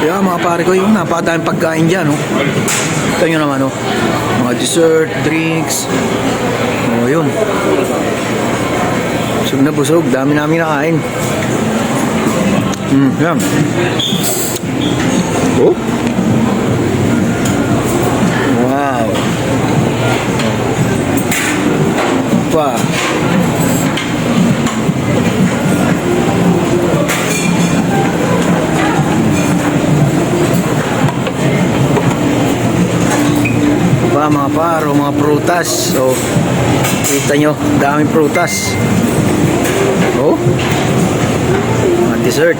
Yeah, mga pare ko, yung napakadaming pagkain dyan, no? Ito nyo naman, no? Mga dessert, drinks. O, yun. Busog na busog. Dami namin nakain. Hmm, yan. Oh. Wow. Pa. Ba mga paro, mga prutas. So, kita nyo, daming prutas. Oh, mga dessert.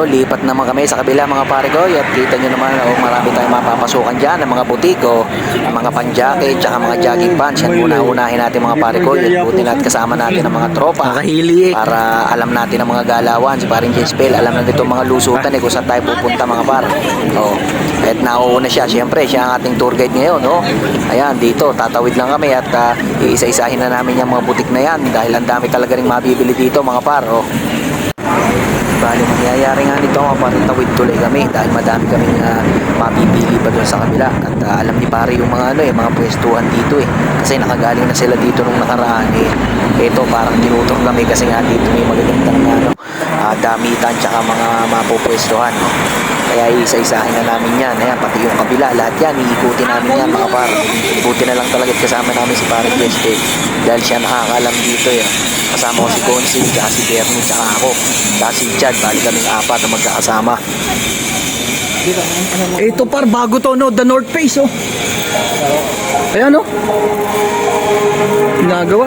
Ito, lipat naman kami sa kabila mga pare ko at kita nyo naman oh, marami tayong mapapasukan dyan ng mga butiko, mga pan-jacket, tsaka mga jogging pants. Yan muna unahin natin mga pare ko. Yan buti natin kasama natin ang mga tropa para alam natin ang mga galawan. Si paring James Bell, alam na dito mga lusutan eh kung saan tayo pupunta mga par. Oh, at nauuna siya, siyempre siya ang ating tour guide ngayon. Oh. Ayan, dito, tatawid lang kami at uh, iisa-isahin na namin yung mga butik na yan dahil ang dami talaga rin mabibili dito mga par. Oh. Bali, mangyayari nga nito mga parang tawid tuloy kami dahil madami kaming uh, mapipili pa doon sa kabila. At uh, alam ni pare yung mga ano eh, mga pwestuhan dito eh. Kasi nakagaling na sila dito nung nakaraan eh. Ito parang tinutok kami kasi nga dito may magagandang ano, uh, damitan tsaka mga mapupwestuhan. No? Kaya isa-isahin na namin yan. Ayan, pati yung kabila, lahat yan, iikutin namin yan mga par. Buti na lang talaga kasama namin si Pare Queste. Dahil siya nakakalam dito eh. Kasama ko si Consi, tsaka si Bernie, tsaka ako. Tsaka si Chad, bali kaming apat na magkakasama. Ito par, bago to no, the North Face oh. Ayan oh. Ginagawa.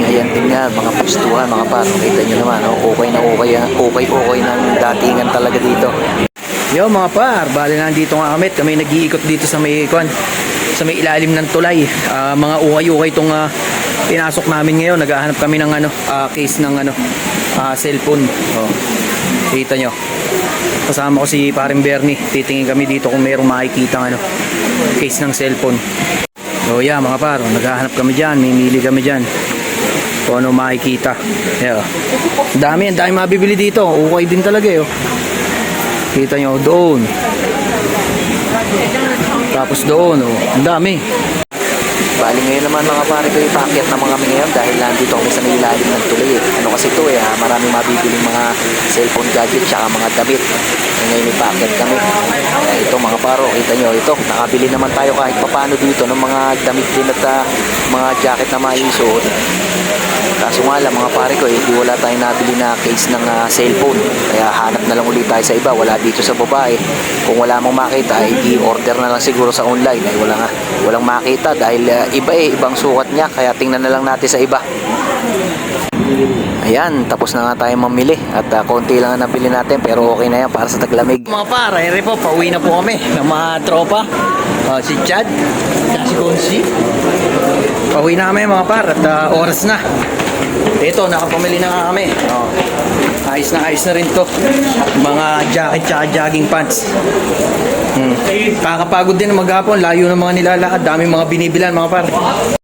Ayan nga, mga pustuhan, mga par. Kita nyo naman, oh, okay na okay, okay, okay ng datingan talaga dito. Yo mga par, bali nandito nga kami. Kami nag-iikot dito sa may kwan, sa may ilalim ng tulay. Ah, mga ukay-ukay itong ah, pinasok namin ngayon. Naghahanap kami ng ano, ah, case ng ano, ah, cellphone. Oh. Kita nyo. Kasama ko si paring Bernie. Titingin kami dito kung mayroong makikita ano, case ng cellphone. So yeah mga par, naghahanap kami dyan, mimili kami dyan. Kung ano makikita. Yeah. Dami, ang dami mabibili dito. Okay din talaga eh. Oh. Kita nyo, doon. Tapos doon, oh. Ang dami. Bali ngayon naman mga pare ko yung packet naman kami ngayon dahil nandito kami sa may ilalim ng tuloy. Ano kasi ito eh, ha? maraming mabibiling mga cellphone gadget tsaka mga damit. Eh, ngayon may packet kami. Ito mga paro, kita nyo ito, nakabili naman tayo kahit papano dito ng mga damit din at ah, mga jacket na maisuot. Kaso nga lang mga pare ko, eh, di wala tayong nabili na case ng ah, cellphone. Kaya hanap na lang ulit tayo sa iba. Wala dito sa babae. Kung wala mong makita, eh, i-order na lang siguro sa online. Ay wala nga, walang makita dahil ah, iba eh, ibang sukat niya. Kaya tingnan na lang natin sa iba. Ayan, tapos na nga tayo mamili at ah, konti lang ang nabili natin pero okay na yan para sa taglamig. Mga pare, ere po, pauwi na po kami ng mga tropa. Ah, si Chad, si Consi. Pauwi na kami mga par at ah, oras na. Ito, nakapamili na nga kami. Oh. Ayos na ayos na rin to. Mga jacket tsaka jogging pants. Hmm. Kakapagod din maghapon, layo ng mga nilalakad, daming mga binibilan mga par.